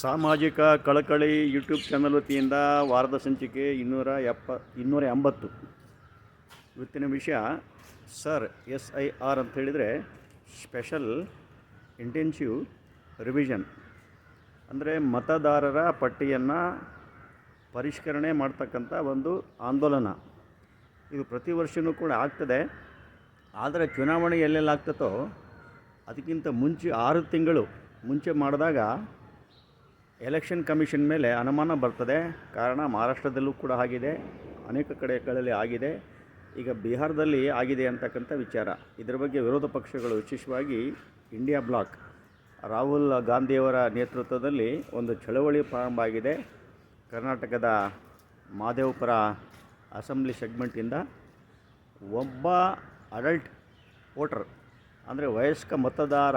ಸಾಮಾಜಿಕ ಕಳಕಳಿ YouTube channel ವತಿಯಿಂದ ವಾರದ ಸಂಚಿಕೆ ಇನ್ನೂರ ಎಪ್ಪ, ಇನ್ನೂರ ಎಂಬತ್ತು. ಇವತ್ತಿನ ವಿಷಯ, ಸರ್, ಎಸ್ ಐ ಆರ್ ಅಂತ ಹೇಳಿದರೆ ಸ್ಪೆಷಲ್ ಇಂಟೆನ್ಸಿವ್ ರಿವಿಷನ್. ಅಂದರೆ ಮತದಾರರ ಪಟ್ಟಿಯನ್ನು ಪರಿಷ್ಕರಣೆ ಮಾಡ್ತಕ್ಕಂಥ ಒಂದು ಆಂದೋಲನ. ಇದು ಪ್ರತಿ ವರ್ಷವೂ ಕೂಡ ಆಗ್ತದೆ. ಆದರೆ ಚುನಾವಣೆ ಎಲ್ಲೆಲ್ಲಾಗ್ತದೋ ಅದಕ್ಕಿಂತ ಮುಂಚೆ ಆರು ತಿಂಗಳು ಮುಂಚೆ ಮಾಡಿದಾಗ ಎಲೆಕ್ಷನ್ ಕಮಿಷನ್ ಮೇಲೆ ಅನುಮಾನ ಬರ್ತದೆ. ಕಾರಣ ಮಹಾರಾಷ್ಟ್ರದಲ್ಲೂ ಕೂಡ ಆಗಿದೆ. ಅನೇಕ ಕಡೆಗಳಲ್ಲಿ ಆಗಿದೆ. ಈಗ ಬಿಹಾರದಲ್ಲಿ ಆಗಿದೆ ಅಂತಕ್ಕಂಥ ವಿಚಾರ. ಇದರ ಬಗ್ಗೆ ವಿರೋಧ ಪಕ್ಷಗಳು ವಿಶೇಷವಾಗಿ ಇಂಡಿಯಾ ಬ್ಲಾಕ್, ರಾಹುಲ್ ಗಾಂಧಿಯವರ ನೇತೃತ್ವದಲ್ಲಿ ಒಂದು ಚಳವಳಿ ಪ್ರಾರಂಭ ಆಗಿದೆ. ಕರ್ನಾಟಕದ ಮಾದೇವಪುರ ಅಸೆಂಬ್ಲಿ ಸೆಗ್ಮೆಂಟಿಂದ ಒಬ್ಬ ಅಡಲ್ಟ್ ವೋಟರ್, ಅಂದರೆ ವಯಸ್ಕ ಮತದಾರ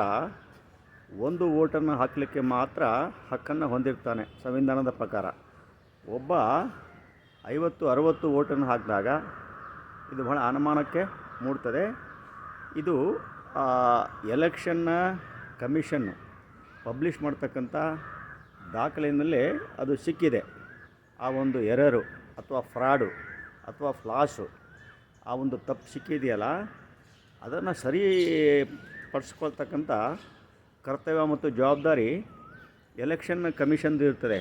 ಒಂದು ಓಟನ್ನು ಹಾಕಲಿಕ್ಕೆ ಮಾತ್ರ ಹಕ್ಕನ್ನು ಹೊಂದಿರ್ತಾನೆ ಸಂವಿಧಾನದ ಪ್ರಕಾರ. ಒಬ್ಬ ಐವತ್ತು, ಅರವತ್ತು ಓಟನ್ನು ಹಾಕಿದಾಗ ಇದು ಬಹಳ ಅನುಮಾನಕ್ಕೆ ಮೂಡ್ತದೆ. ಇದು ಎಲೆಕ್ಷನ್ನ ಕಮಿಷನ್ನು ಪಬ್ಲಿಷ್ ಮಾಡ್ತಕ್ಕಂಥ ದಾಖಲೆಯಲ್ಲೇ ಅದು ಸಿಕ್ಕಿದೆ. ಆ ಒಂದು ಎರರು ಅಥವಾ ಫ್ರಾಡು ಅಥವಾ ಫ್ಲಾಶು, ಆ ಒಂದು ತಪ್ಪು ಸಿಕ್ಕಿದೆಯಲ್ಲ, ಅದನ್ನು ಸರಿಪಡಿಸ್ಕೊಳ್ತಕ್ಕಂಥ ಕರ್ತವ್ಯ ಮತ್ತು ಜವಾಬ್ದಾರಿ ಎಲೆಕ್ಷನ್ ಕಮಿಷನ್ದು ಇರ್ತದೆ.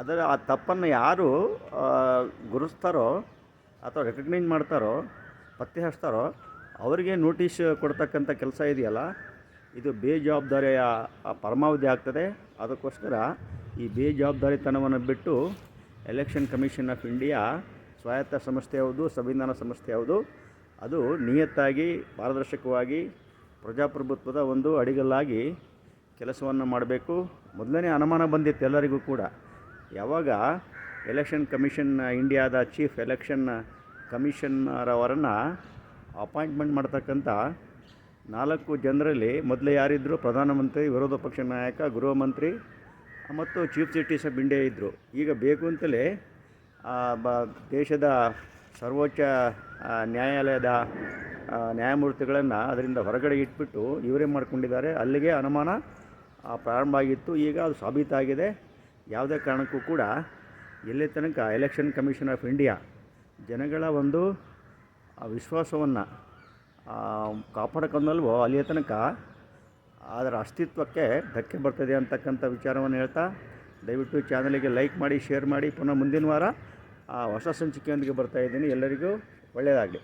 ಅದರ ಆ ತಪ್ಪನ್ನು ಯಾರು ಗುರುಸ್ತಾರೋ ಅಥವಾ ರೆಕಗ್ನೈಸ್ ಮಾಡ್ತಾರೋ, ಪತ್ತೆ ಹಚ್ತಾರೋ, ಅವರಿಗೆ ನೋಟಿಸ್ ಕೊಡ್ತಕ್ಕಂಥ ಕೆಲಸ ಇದೆಯಲ್ಲ, ಇದು ಬೇಜವಾಬ್ದಾರಿಯ ಪರಮಾವಧಿ ಆಗ್ತದೆ. ಅದಕ್ಕೋಸ್ಕರ ಈ ಬೇಜವಾಬ್ದಾರಿತನವನ್ನು ಬಿಟ್ಟು ಎಲೆಕ್ಷನ್ ಕಮಿಷನ್ ಆಫ್ ಇಂಡಿಯಾ ಸ್ವಾಯತ್ತ ಸಂಸ್ಥೆ ಯಾವುದು, ಸಂವಿಧಾನ ಸಂಸ್ಥೆ ಯಾವುದು, ಅದು ನಿಯತ್ತಾಗಿ, ಪಾರದರ್ಶಕವಾಗಿ ಪ್ರಜಾಪ್ರಭುತ್ವದ ಒಂದು ಅಡಿಗಲ್ಲಾಗಿ ಕೆಲಸವನ್ನು ಮಾಡಬೇಕು. ಮೊದಲನೇ ಅನುಮಾನ ಬಂದಿತ್ತು ಎಲ್ಲರಿಗೂ ಕೂಡ. ಯಾವಾಗ ಎಲೆಕ್ಷನ್ ಕಮಿಷನ್, ಇಂಡಿಯಾದ ಚೀಫ್ ಎಲೆಕ್ಷನ್ ಕಮಿಷನರವರನ್ನು ಅಪಾಯಿಂಟ್ಮೆಂಟ್ ಮಾಡ್ತಕ್ಕಂಥ ನಾಲ್ಕು ಜನರಲ್ಲಿ ಮೊದಲು ಯಾರಿದ್ದರು ಪ್ರಧಾನಮಂತ್ರಿ, ವಿರೋಧ ಪಕ್ಷ ನಾಯಕ, ಗೃಹ ಮಂತ್ರಿ ಮತ್ತು ಚೀಫ್ ಜಸ್ಟಿಸ್ ಆಫ್ ಇಂಡಿಯಾ ಇದ್ದರು ಈಗ ಬೇಕು ಅಂತಲೇ ಬ ದೇಶದ ಸರ್ವೋಚ್ಚ ನ್ಯಾಯಾಲಯದ ನ್ಯಾಯಮೂರ್ತಿಗಳನ್ನು ಅದರಿಂದ ಹೊರಗಡೆ ಇಟ್ಬಿಟ್ಟು ಇವರೇ ಮಾಡ್ಕೊಂಡಿದ್ದಾರೆ. ಅಲ್ಲಿಗೆ ಅನುಮಾನ ಪ್ರಾರಂಭ ಆಗಿತ್ತು. ಈಗ ಅದು ಸಾಬೀತಾಗಿದೆ. ಯಾವುದೇ ಕಾರಣಕ್ಕೂ ಕೂಡ ಎಲ್ಲಿ ತನಕ ಎಲೆಕ್ಷನ್ ಕಮಿಷನ್ ಆಫ್ ಇಂಡಿಯಾ ಜನಗಳ ಒಂದು ವಿಶ್ವಾಸವನ್ನು ಕಾಪಾಡ್ಕೊಂಡಲ್ವೋ ಅಲ್ಲಿಯ ತನಕ ಅದರ ಅಸ್ತಿತ್ವಕ್ಕೆ ಧಕ್ಕೆ ಬರ್ತದೆ ಅಂತಕ್ಕಂಥ ವಿಚಾರವನ್ನು ಹೇಳ್ತಾ, ದಯವಿಟ್ಟು ಚಾನಲಿಗೆ ಲೈಕ್ ಮಾಡಿ, ಶೇರ್ ಮಾಡಿ. ಪುನಃ ಮುಂದಿನ ವಾರ ಆ ಹೊಸ ಸಂಚಿಕೆಯೊಂದಿಗೆ ಬರ್ತಾ ಇದ್ದೀನಿ. ಎಲ್ಲರಿಗೂ ಒಳ್ಳೆಯದಾಗಲಿ.